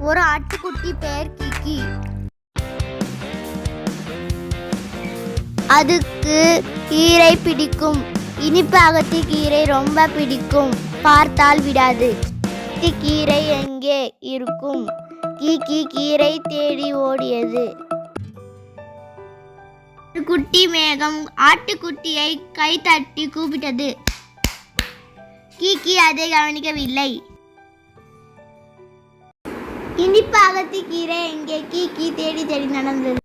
ஒரு ஆட்டுக்குட்டி பெயர் கிக்கி. அதுக்கு கீரை பிடிக்கும். இனிப்பு அகத்தி கீரை ரொம்ப பிடிக்கும். பார்த்தால் விடாது. கீரை எங்கே இருக்கும்? கீக்கி கீரை தேடி ஓடியது. குட்டி மேகம் ஆட்டுக்குட்டியை கை தட்டி கூப்பிட்டது. கீக்கி அதை கவனிக்கவில்லை. இனிப்பு அகத்தி கீரை எங்கே கீக்கி தேடி தேடி நடந்தது.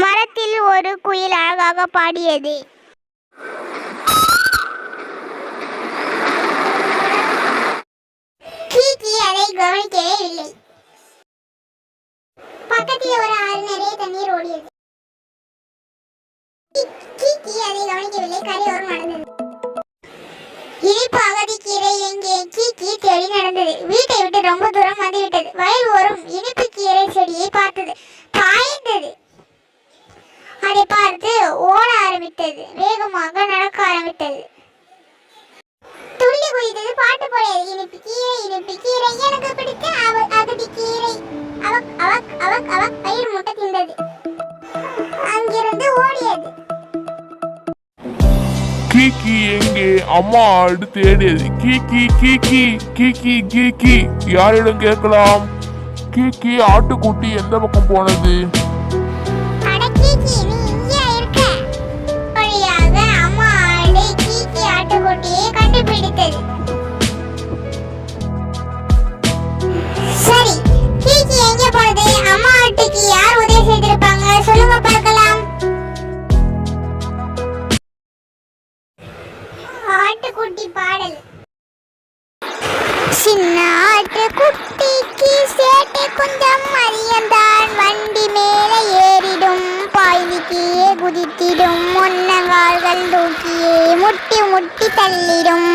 மரத்தில் ஒரு குயில் அழகாக பாடியது. கீக்கி அதை கவனிக்கவே இல்லை. பக்கத்தில் ஒரு ஆறு நிறைய தண்ணீர் ஓடியது. கீ- கீக்கி அதை கவனிக்கவில்லை. கரை பாய்ந்தது. அதை பார்த்து ஓட ஆரம்பித்தது. வேகமாக நடக்க ஆரம்பித்தது. துள்ளி குதித்தது பாட்டு போடையது இனிப்பு கீரை இனிப்பு கீரை. எனக்கு பிடித்த அவ அகதி கீரை. அவக் அவக் அவக் அவக் பயிர் முட்டை தின்றது. அங்கிருந்து ஓடியது. கீக்கி எங்கே? அம்மா ஆடு தேடியது கீக்கி கீக்கி கீக்கி கீக்கி. யாரிடம் கேட்கலாம்? கீக்கி ஆட்டுக்குட்டி எந்த பக்கம் போனது? அம்மா கீக்கி ஆட்டுக்குட்டியை சரி கீக்கி அம்மா யார் சொல்லுங்க பார்க்கலாம். ஆட்டுக்குட்டி பாடல். சின்ன ஆட்டு குட்டி கொஞ்சம் அறியந்தான் வண்டி மேலே ஏறிடும் பாய்விக்கியே குதித்திடும் முன்னங்கால்கள் தூக்கியே முட்டி முட்டி தள்ளிடும்.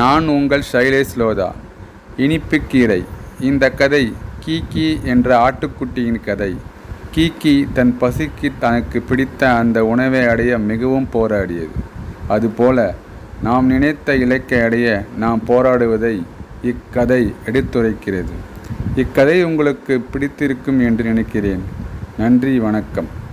நான் உங்கள் சைலேஷ் லோதா. இனிப்புக்கீரை இந்த கதை கீக்கி என்ற ஆட்டுக்குட்டியின் கதை. கீக்கி தன் பசிக்கு தனக்கு பிடித்த அந்த உணவை அடைய மிகவும் போராடியது. அதுபோல நாம் நினைத்த இலக்கை அடைய நாம் போராடுவதை இக்கதை எடுத்துரைக்கிறது. இக்கதை உங்களுக்கு பிடித்திருக்கும் என்று நினைக்கிறேன். நன்றி வணக்கம்.